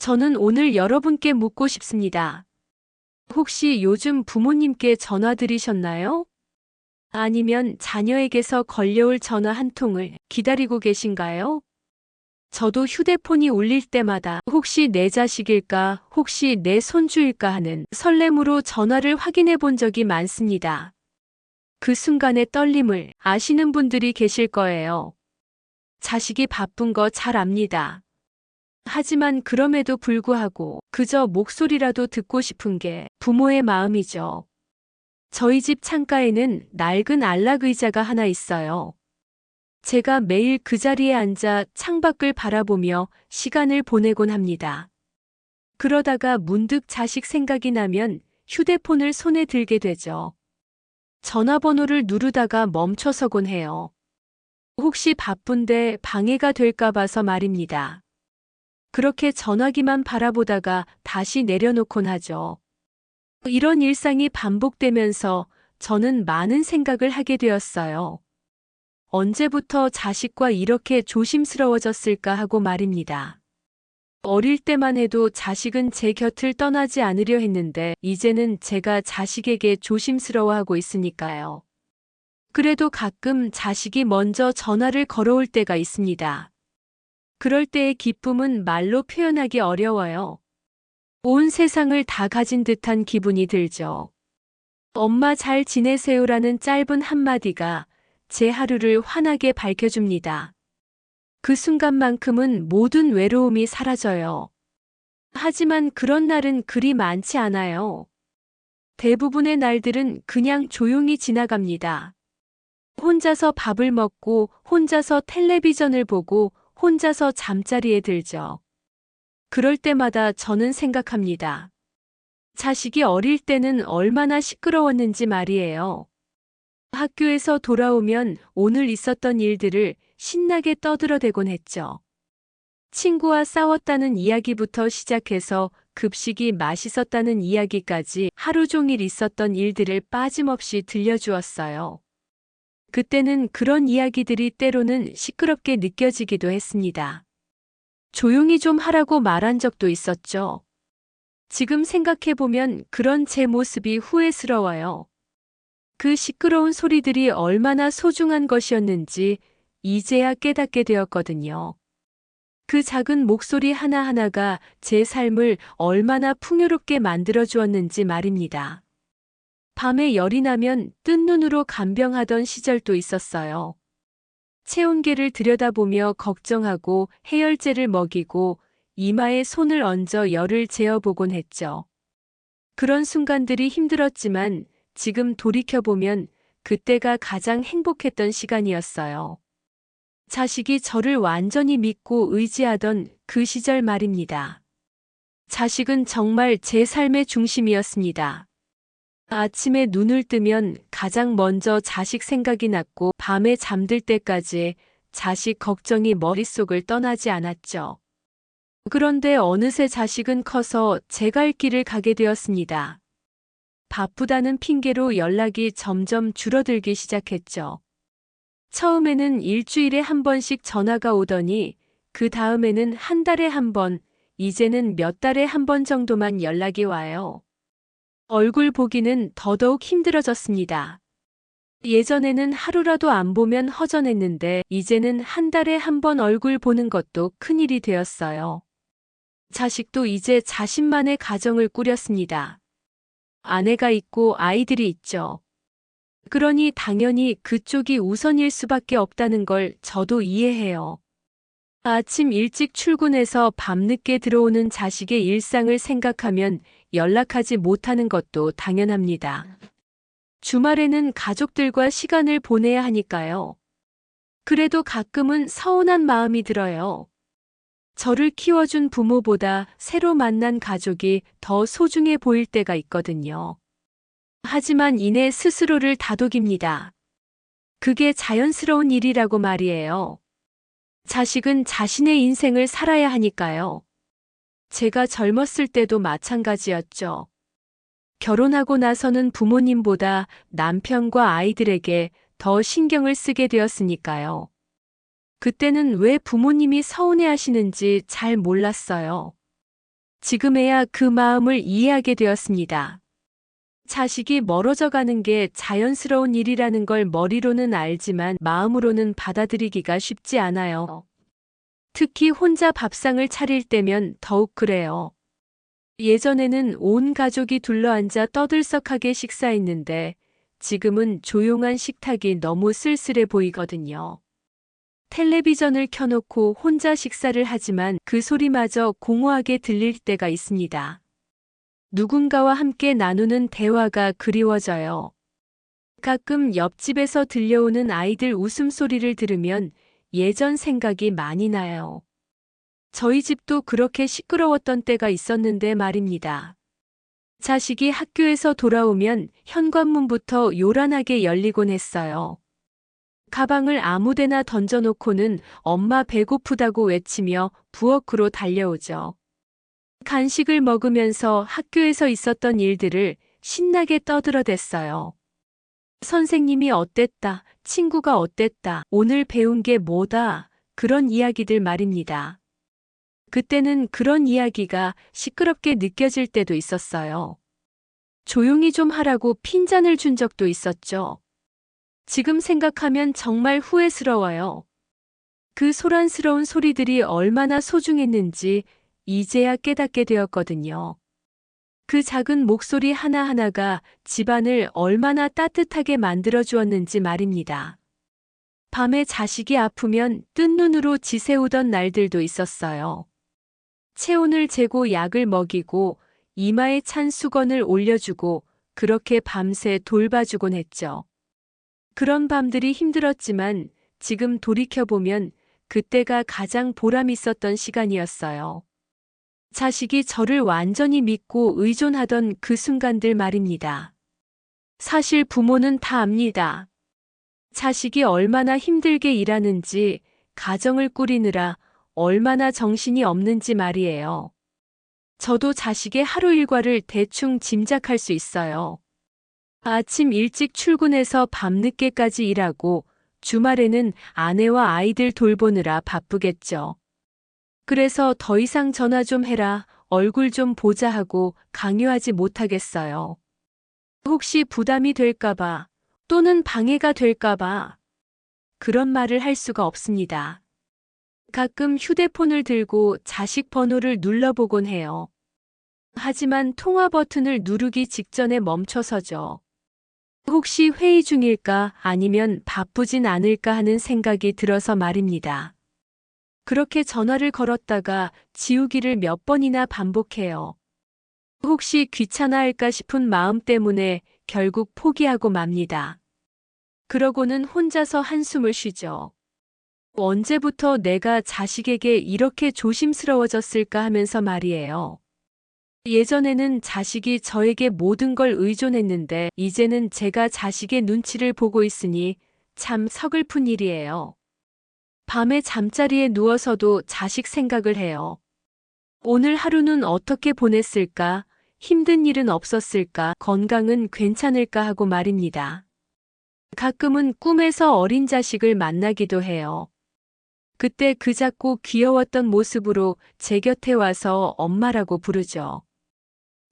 저는 오늘 여러분께 묻고 싶습니다. 혹시 요즘 부모님께 전화 드리셨나요? 아니면 자녀에게서 걸려올 전화 한 통을 기다리고 계신가요? 저도 휴대폰이 울릴 때마다 혹시 내 자식일까, 혹시 내 손주일까 하는 설렘으로 전화를 확인해 본 적이 많습니다. 그 순간의 떨림을 아시는 분들이 계실 거예요. 자식이 바쁜 거 잘 압니다. 하지만 그럼에도 불구하고 그저 목소리라도 듣고 싶은 게 부모의 마음이죠. 저희 집 창가에는 낡은 안락 의자가 하나 있어요. 제가 매일 그 자리에 앉아 창밖을 바라보며 시간을 보내곤 합니다. 그러다가 문득 자식 생각이 나면 휴대폰을 손에 들게 되죠. 전화번호를 누르다가 멈춰서곤 해요. 혹시 바쁜데 방해가 될까 봐서 말입니다. 그렇게 전화기만 바라보다가 다시 내려놓곤 하죠. 이런 일상이 반복되면서 저는 많은 생각을 하게 되었어요. 언제부터 자식과 이렇게 조심스러워졌을까 하고 말입니다. 어릴 때만 해도 자식은 제 곁을 떠나지 않으려 했는데 이제는 제가 자식에게 조심스러워하고 있으니까요. 그래도 가끔 자식이 먼저 전화를 걸어올 때가 있습니다. 그럴 때의 기쁨은 말로 표현하기 어려워요. 온 세상을 다 가진 듯한 기분이 들죠. 엄마 잘 지내세요라는 짧은 한마디가 제 하루를 환하게 밝혀줍니다. 그 순간만큼은 모든 외로움이 사라져요. 하지만 그런 날은 그리 많지 않아요. 대부분의 날들은 그냥 조용히 지나갑니다. 혼자서 밥을 먹고, 혼자서 텔레비전을 보고, 혼자서 잠자리에 들죠. 그럴 때마다 저는 생각합니다. 자식이 어릴 때는 얼마나 시끄러웠는지 말이에요. 학교에서 돌아오면 오늘 있었던 일들을 신나게 떠들어대곤 했죠. 친구와 싸웠다는 이야기부터 시작해서 급식이 맛있었다는 이야기까지 하루 종일 있었던 일들을 빠짐없이 들려주었어요. 그때는 그런 이야기들이 때로는 시끄럽게 느껴지기도 했습니다. 조용히 좀 하라고 말한 적도 있었죠. 지금 생각해보면 그런 제 모습이 후회스러워요. 그 시끄러운 소리들이 얼마나 소중한 것이었는지 이제야 깨닫게 되었거든요. 그 작은 목소리 하나하나가 제 삶을 얼마나 풍요롭게 만들어 주었는지 말입니다. 밤에 열이 나면 뜬 눈으로 간병하던 시절도 있었어요. 체온계를 들여다보며 걱정하고 해열제를 먹이고 이마에 손을 얹어 열을 재어보곤 했죠. 그런 순간들이 힘들었지만 지금 돌이켜보면 그때가 가장 행복했던 시간이었어요. 자식이 저를 완전히 믿고 의지하던 그 시절 말입니다. 자식은 정말 제 삶의 중심이었습니다. 아침에 눈을 뜨면 가장 먼저 자식 생각이 났고 밤에 잠들 때까지 자식 걱정이 머릿속을 떠나지 않았죠. 그런데 어느새 자식은 커서 제 갈 길을 가게 되었습니다. 바쁘다는 핑계로 연락이 점점 줄어들기 시작했죠. 처음에는 일주일에 한 번씩 전화가 오더니 그 다음에는 한 달에 한 번, 이제는 몇 달에 한 번 정도만 연락이 와요. 얼굴 보기는 더더욱 힘들어졌습니다. 예전에는 하루라도 안 보면 허전했는데 이제는 한 달에 한 번 얼굴 보는 것도 큰일이 되었어요. 자식도 이제 자신만의 가정을 꾸렸습니다. 아내가 있고 아이들이 있죠. 그러니 당연히 그쪽이 우선일 수밖에 없다는 걸 저도 이해해요. 아침 일찍 출근해서 밤늦게 들어오는 자식의 일상을 생각하면 연락하지 못하는 것도 당연합니다. 주말에는 가족들과 시간을 보내야 하니까요. 그래도 가끔은 서운한 마음이 들어요. 저를 키워준 부모보다 새로 만난 가족이 더 소중해 보일 때가 있거든요. 하지만 이내 스스로를 다독입니다. 그게 자연스러운 일이라고 말이에요. 자식은 자신의 인생을 살아야 하니까요. 제가 젊었을 때도 마찬가지였죠. 결혼하고 나서는 부모님보다 남편과 아이들에게 더 신경을 쓰게 되었으니까요. 그때는 왜 부모님이 서운해 하시는지 잘 몰랐어요. 지금에야 그 마음을 이해하게 되었습니다. 자식이 멀어져 가는 게 자연스러운 일이라는 걸 머리로는 알지만 마음으로는 받아들이기가 쉽지 않아요. 특히 혼자 밥상을 차릴 때면 더욱 그래요. 예전에는 온 가족이 둘러앉아 떠들썩하게 식사했는데 지금은 조용한 식탁이 너무 쓸쓸해 보이거든요. 텔레비전을 켜놓고 혼자 식사를 하지만 그 소리마저 공허하게 들릴 때가 있습니다. 누군가와 함께 나누는 대화가 그리워져요. 가끔 옆집에서 들려오는 아이들 웃음소리를 들으면 예전 생각이 많이 나요. 저희 집도 그렇게 시끄러웠던 때가 있었는데 말입니다. 자식이 학교에서 돌아오면 현관문부터 요란하게 열리곤 했어요. 가방을 아무데나 던져놓고는 엄마 배고프다고 외치며 부엌으로 달려오죠. 간식을 먹으면서 학교에서 있었던 일들을 신나게 떠들어댔어요. 선생님이 어땠다, 친구가 어땠다, 오늘 배운 게 뭐다, 그런 이야기들 말입니다. 그때는 그런 이야기가 시끄럽게 느껴질 때도 있었어요. 조용히 좀 하라고 핀잔을 준 적도 있었죠. 지금 생각하면 정말 후회스러워요. 그 소란스러운 소리들이 얼마나 소중했는지 이제야 깨닫게 되었거든요. 그 작은 목소리 하나하나가 집안을 얼마나 따뜻하게 만들어 주었는지 말입니다. 밤에 자식이 아프면 뜬 눈으로 지새우던 날들도 있었어요. 체온을 재고 약을 먹이고 이마에 찬 수건을 올려주고 그렇게 밤새 돌봐주곤 했죠. 그런 밤들이 힘들었지만 지금 돌이켜보면 그때가 가장 보람 있었던 시간이었어요. 자식이 저를 완전히 믿고 의존하던 그 순간들 말입니다. 사실 부모는 다 압니다. 자식이 얼마나 힘들게 일하는지, 가정을 꾸리느라 얼마나 정신이 없는지 말이에요. 저도 자식의 하루 일과를 대충 짐작할 수 있어요. 아침 일찍 출근해서 밤늦게까지 일하고 주말에는 아내와 아이들 돌보느라 바쁘겠죠. 그래서 더 이상 전화 좀 해라, 얼굴 좀 보자 하고 강요하지 못하겠어요. 혹시 부담이 될까봐 또는 방해가 될까봐 그런 말을 할 수가 없습니다. 가끔 휴대폰을 들고 자식 번호를 눌러보곤 해요. 하지만 통화 버튼을 누르기 직전에 멈춰서죠. 혹시 회의 중일까 아니면 바쁘진 않을까 하는 생각이 들어서 말입니다. 그렇게 전화를 걸었다가 지우기를 몇 번이나 반복해요. 혹시 귀찮아 할까 싶은 마음 때문에 결국 포기하고 맙니다. 그러고는 혼자서 한숨을 쉬죠. 언제부터 내가 자식에게 이렇게 조심스러워졌을까 하면서 말이에요. 예전에는 자식이 저에게 모든 걸 의존했는데 이제는 제가 자식의 눈치를 보고 있으니 참 서글픈 일이에요. 밤에 잠자리에 누워서도 자식 생각을 해요. 오늘 하루는 어떻게 보냈을까? 힘든 일은 없었을까? 건강은 괜찮을까 하고 말입니다. 가끔은 꿈에서 어린 자식을 만나기도 해요. 그때 그 작고 귀여웠던 모습으로 제 곁에 와서 엄마라고 부르죠.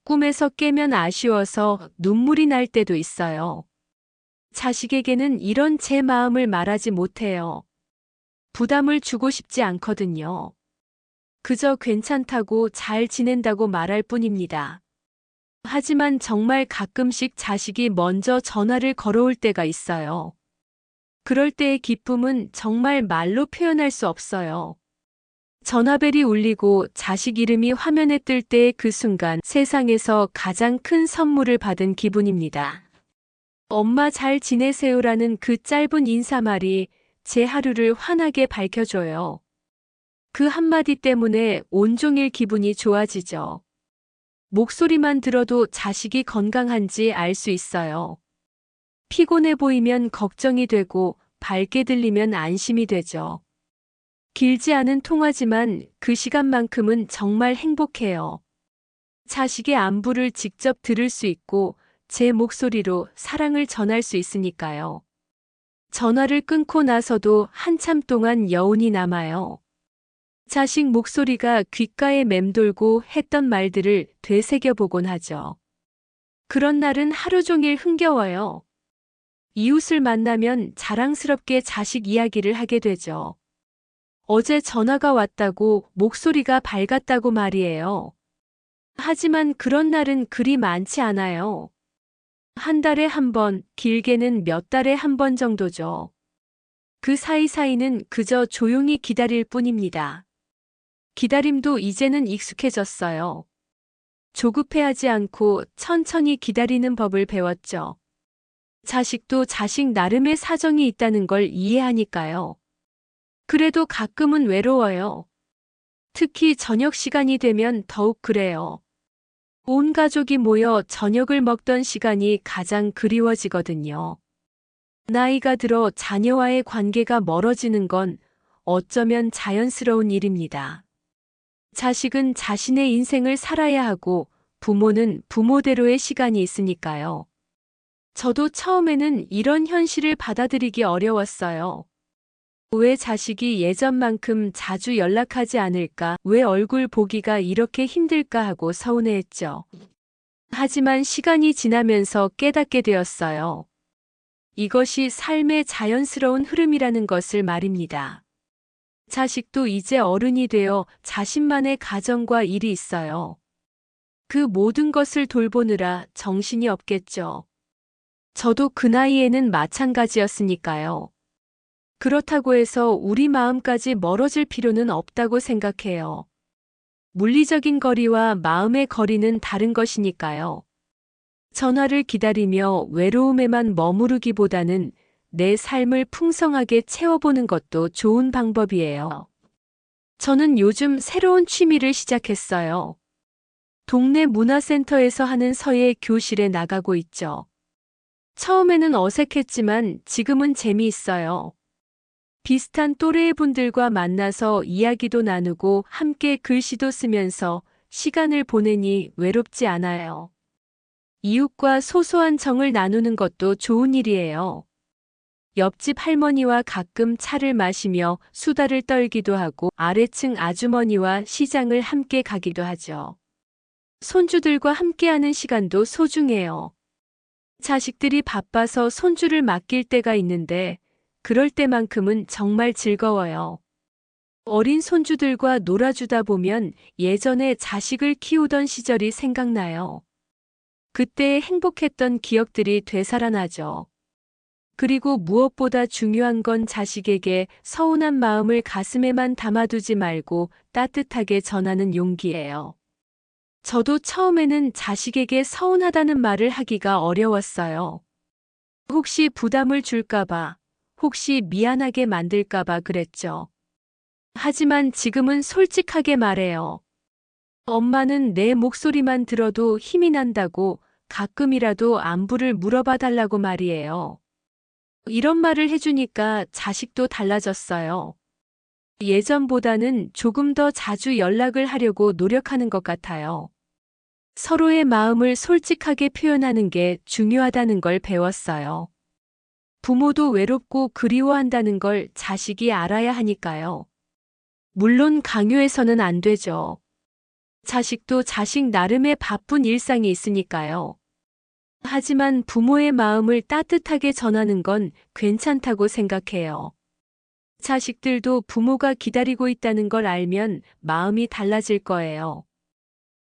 꿈에서 깨면 아쉬워서 눈물이 날 때도 있어요. 자식에게는 이런 제 마음을 말하지 못해요. 부담을 주고 싶지 않거든요. 그저 괜찮다고 잘 지낸다고 말할 뿐입니다. 하지만 정말 가끔씩 자식이 먼저 전화를 걸어올 때가 있어요. 그럴 때의 기쁨은 정말 말로 표현할 수 없어요. 전화벨이 울리고 자식 이름이 화면에 뜰 때의 그 순간 세상에서 가장 큰 선물을 받은 기분입니다. 엄마 잘 지내세요라는 그 짧은 인사말이 제 하루를 환하게 밝혀줘요. 그 한마디 때문에 온종일 기분이 좋아지죠. 목소리만 들어도 자식이 건강한지 알 수 있어요. 피곤해 보이면 걱정이 되고 밝게 들리면 안심이 되죠. 길지 않은 통화지만 그 시간만큼은 정말 행복해요. 자식의 안부를 직접 들을 수 있고 제 목소리로 사랑을 전할 수 있으니까요. 전화를 끊고 나서도 한참 동안 여운이 남아요. 자식 목소리가 귓가에 맴돌고 했던 말들을 되새겨보곤 하죠. 그런 날은 하루 종일 흥겨워요. 이웃을 만나면 자랑스럽게 자식 이야기를 하게 되죠. 어제 전화가 왔다고 목소리가 밝았다고 말이에요. 하지만 그런 날은 그리 많지 않아요. 한 달에 한 번, 길게는 몇 달에 한 번 정도죠. 그 사이사이는 그저 조용히 기다릴 뿐입니다. 기다림도 이제는 익숙해졌어요. 조급해하지 않고 천천히 기다리는 법을 배웠죠. 자식도 자식 나름의 사정이 있다는 걸 이해하니까요. 그래도 가끔은 외로워요. 특히 저녁 시간이 되면 더욱 그래요. 온 가족이 모여 저녁을 먹던 시간이 가장 그리워지거든요. 나이가 들어 자녀와의 관계가 멀어지는 건 어쩌면 자연스러운 일입니다. 자식은 자신의 인생을 살아야 하고 부모는 부모대로의 시간이 있으니까요. 저도 처음에는 이런 현실을 받아들이기 어려웠어요. 왜 자식이 예전만큼 자주 연락하지 않을까, 왜 얼굴 보기가 이렇게 힘들까 하고 서운해했죠. 하지만 시간이 지나면서 깨닫게 되었어요. 이것이 삶의 자연스러운 흐름이라는 것을 말입니다. 자식도 이제 어른이 되어 자신만의 가정과 일이 있어요. 그 모든 것을 돌보느라 정신이 없겠죠. 저도 그 나이에는 마찬가지였으니까요. 그렇다고 해서 우리 마음까지 멀어질 필요는 없다고 생각해요. 물리적인 거리와 마음의 거리는 다른 것이니까요. 전화를 기다리며 외로움에만 머무르기보다는 내 삶을 풍성하게 채워보는 것도 좋은 방법이에요. 저는 요즘 새로운 취미를 시작했어요. 동네 문화센터에서 하는 서예 교실에 나가고 있죠. 처음에는 어색했지만 지금은 재미있어요. 비슷한 또래의 분들과 만나서 이야기도 나누고 함께 글씨도 쓰면서 시간을 보내니 외롭지 않아요. 이웃과 소소한 정을 나누는 것도 좋은 일이에요. 옆집 할머니와 가끔 차를 마시며 수다를 떨기도 하고 아래층 아주머니와 시장을 함께 가기도 하죠. 손주들과 함께하는 시간도 소중해요. 자식들이 바빠서 손주를 맡길 때가 있는데 그럴 때만큼은 정말 즐거워요. 어린 손주들과 놀아주다 보면 예전에 자식을 키우던 시절이 생각나요. 그때의 행복했던 기억들이 되살아나죠. 그리고 무엇보다 중요한 건 자식에게 서운한 마음을 가슴에만 담아두지 말고 따뜻하게 전하는 용기예요. 저도 처음에는 자식에게 서운하다는 말을 하기가 어려웠어요. 혹시 부담을 줄까봐, 혹시 미안하게 만들까봐 그랬죠. 하지만 지금은 솔직하게 말해요. 엄마는 내 목소리만 들어도 힘이 난다고 가끔이라도 안부를 물어봐 달라고 말이에요. 이런 말을 해주니까 자식도 달라졌어요. 예전보다는 조금 더 자주 연락을 하려고 노력하는 것 같아요. 서로의 마음을 솔직하게 표현하는 게 중요하다는 걸 배웠어요. 부모도 외롭고 그리워한다는 걸 자식이 알아야 하니까요. 물론 강요해서는 안 되죠. 자식도 자식 나름의 바쁜 일상이 있으니까요. 하지만 부모의 마음을 따뜻하게 전하는 건 괜찮다고 생각해요. 자식들도 부모가 기다리고 있다는 걸 알면 마음이 달라질 거예요.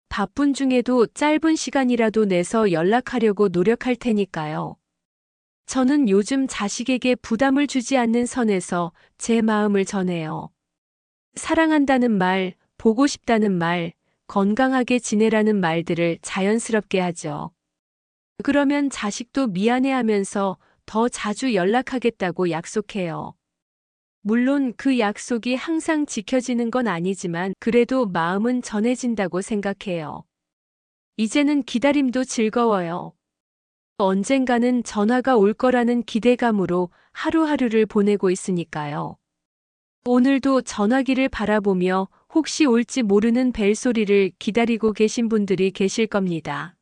바쁜 중에도 짧은 시간이라도 내서 연락하려고 노력할 테니까요. 저는 요즘 자식에게 부담을 주지 않는 선에서 제 마음을 전해요. 사랑한다는 말, 보고 싶다는 말, 건강하게 지내라는 말들을 자연스럽게 하죠. 그러면 자식도 미안해 하면서 더 자주 연락하겠다고 약속해요. 물론 그 약속이 항상 지켜지는 건 아니지만 그래도 마음은 전해진다고 생각해요. 이제는 기다림도 즐거워요. 언젠가는 전화가 올 거라는 기대감으로 하루하루를 보내고 있으니까요. 오늘도 전화기를 바라보며 혹시 올지 모르는 벨소리를 기다리고 계신 분들이 계실 겁니다.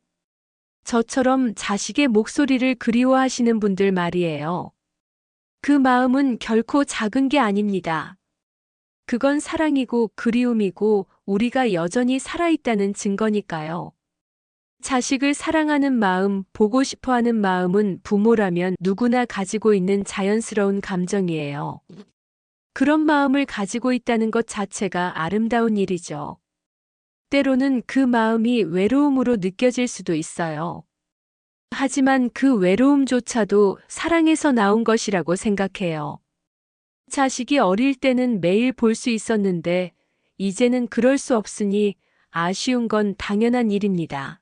저처럼 자식의 목소리를 그리워하시는 분들 말이에요. 그 마음은 결코 작은 게 아닙니다. 그건 사랑이고 그리움이고 우리가 여전히 살아있다는 증거니까요. 자식을 사랑하는 마음, 보고 싶어 하는 마음은 부모라면 누구나 가지고 있는 자연스러운 감정이에요. 그런 마음을 가지고 있다는 것 자체가 아름다운 일이죠. 때로는 그 마음이 외로움으로 느껴질 수도 있어요. 하지만 그 외로움조차도 사랑에서 나온 것이라고 생각해요. 자식이 어릴 때는 매일 볼 수 있었는데, 이제는 그럴 수 없으니 아쉬운 건 당연한 일입니다.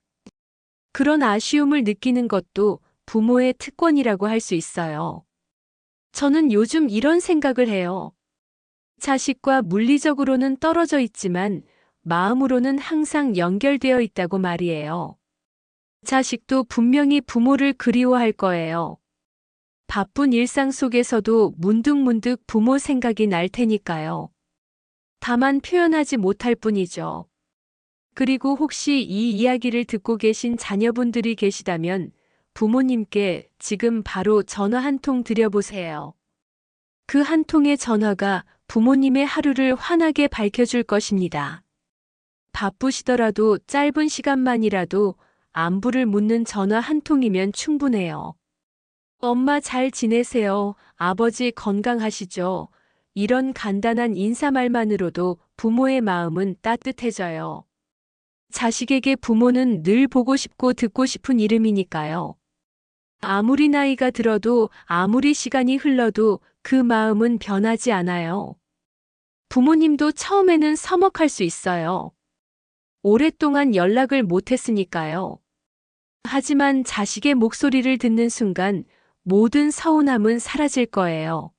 그런 아쉬움을 느끼는 것도 부모의 특권이라고 할 수 있어요. 저는 요즘 이런 생각을 해요. 자식과 물리적으로는 떨어져 있지만 마음으로는 항상 연결되어 있다고 말이에요. 자식도 분명히 부모를 그리워할 거예요. 바쁜 일상 속에서도 문득문득 부모 생각이 날 테니까요. 다만 표현하지 못할 뿐이죠. 그리고 혹시 이 이야기를 듣고 계신 자녀분들이 계시다면 부모님께 지금 바로 전화 한 통 드려보세요. 그 한 통의 전화가 부모님의 하루를 환하게 밝혀줄 것입니다. 바쁘시더라도 짧은 시간만이라도 안부를 묻는 전화 한 통이면 충분해요. 엄마 잘 지내세요. 아버지 건강하시죠? 이런 간단한 인사말만으로도 부모의 마음은 따뜻해져요. 자식에게 부모는 늘 보고 싶고 듣고 싶은 이름이니까요. 아무리 나이가 들어도 아무리 시간이 흘러도 그 마음은 변하지 않아요. 부모님도 처음에는 서먹할 수 있어요. 오랫동안 연락을 못했으니까요. 하지만 자식의 목소리를 듣는 순간 모든 서운함은 사라질 거예요.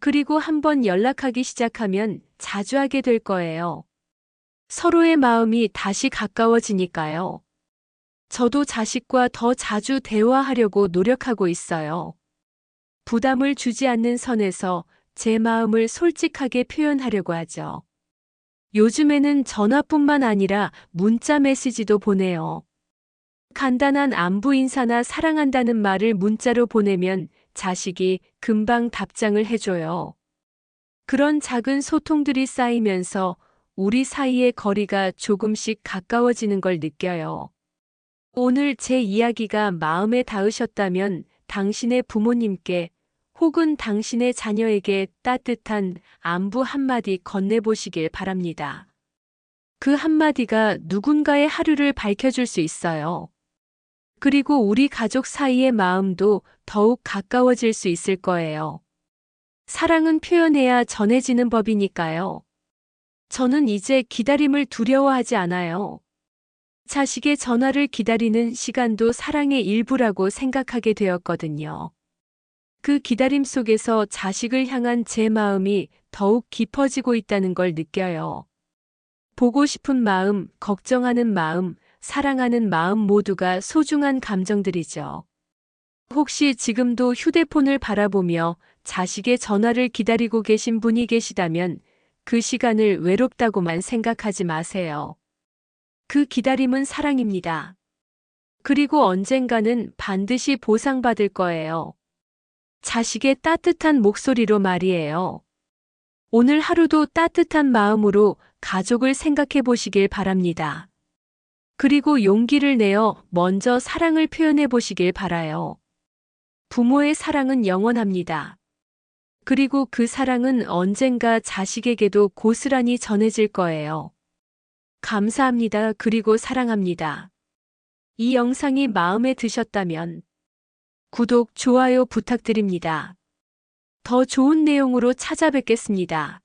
그리고 한번 연락하기 시작하면 자주 하게 될 거예요. 서로의 마음이 다시 가까워지니까요. 저도 자식과 더 자주 대화하려고 노력하고 있어요. 부담을 주지 않는 선에서 제 마음을 솔직하게 표현하려고 하죠. 요즘에는 전화뿐만 아니라 문자 메시지도 보내요. 간단한 안부 인사나 사랑한다는 말을 문자로 보내면 자식이 금방 답장을 해줘요. 그런 작은 소통들이 쌓이면서 우리 사이의 거리가 조금씩 가까워지는 걸 느껴요. 오늘 제 이야기가 마음에 닿으셨다면 당신의 부모님께 혹은 당신의 자녀에게 따뜻한 안부 한마디 건네보시길 바랍니다. 그 한마디가 누군가의 하루를 밝혀줄 수 있어요. 그리고 우리 가족 사이의 마음도 더욱 가까워질 수 있을 거예요. 사랑은 표현해야 전해지는 법이니까요. 저는 이제 기다림을 두려워하지 않아요. 자식의 전화를 기다리는 시간도 사랑의 일부라고 생각하게 되었거든요. 그 기다림 속에서 자식을 향한 제 마음이 더욱 깊어지고 있다는 걸 느껴요. 보고 싶은 마음, 걱정하는 마음, 사랑하는 마음 모두가 소중한 감정들이죠. 혹시 지금도 휴대폰을 바라보며 자식의 전화를 기다리고 계신 분이 계시다면 그 시간을 외롭다고만 생각하지 마세요. 그 기다림은 사랑입니다. 그리고 언젠가는 반드시 보상받을 거예요. 자식의 따뜻한 목소리로 말이에요. 오늘 하루도 따뜻한 마음으로 가족을 생각해 보시길 바랍니다. 그리고 용기를 내어 먼저 사랑을 표현해 보시길 바라요. 부모의 사랑은 영원합니다. 그리고 그 사랑은 언젠가 자식에게도 고스란히 전해질 거예요. 감사합니다. 그리고 사랑합니다. 이 영상이 마음에 드셨다면 구독, 좋아요 부탁드립니다. 더 좋은 내용으로 찾아뵙겠습니다.